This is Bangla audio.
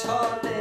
সনে